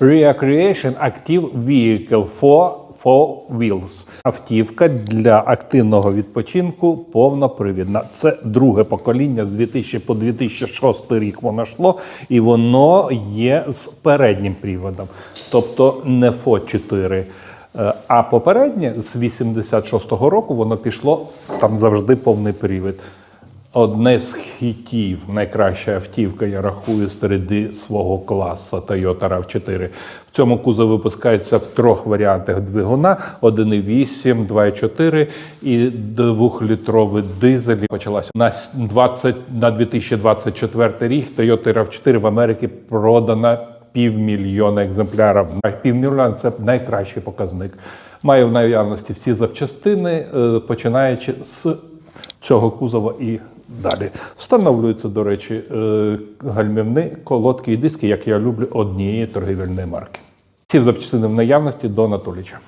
Recreation Active Vehicle for Four Wheels. Автівка для активного відпочинку повнопривідна. Це друге покоління з 2000 по 2006 рік воно йшло, і воно є з переднім приводом, тобто не FO 4. Е, А попереднє з 86-го року воно пішло там завжди повний привід. Одне з хітів, найкраща автівка, я рахую, серед свого класу Toyota RAV4. В цьому кузові випускається в трьох варіантах двигуна: 1,8, 2,4 і двохлітровий дизель. Почалася на 20, на 2024 рік Toyota RAV4 в Америці продана півмільйона екземплярів. Півмільйона це найкращий показник. Має в наявності всі запчастини, е, починаючи з цього кузова і далі. Встановлюються, до речі, гальмівни, гальмівні колодки і диски, як я люблю, однієї торгівельної марки. Ці запчастини в наявності до Анатолійча.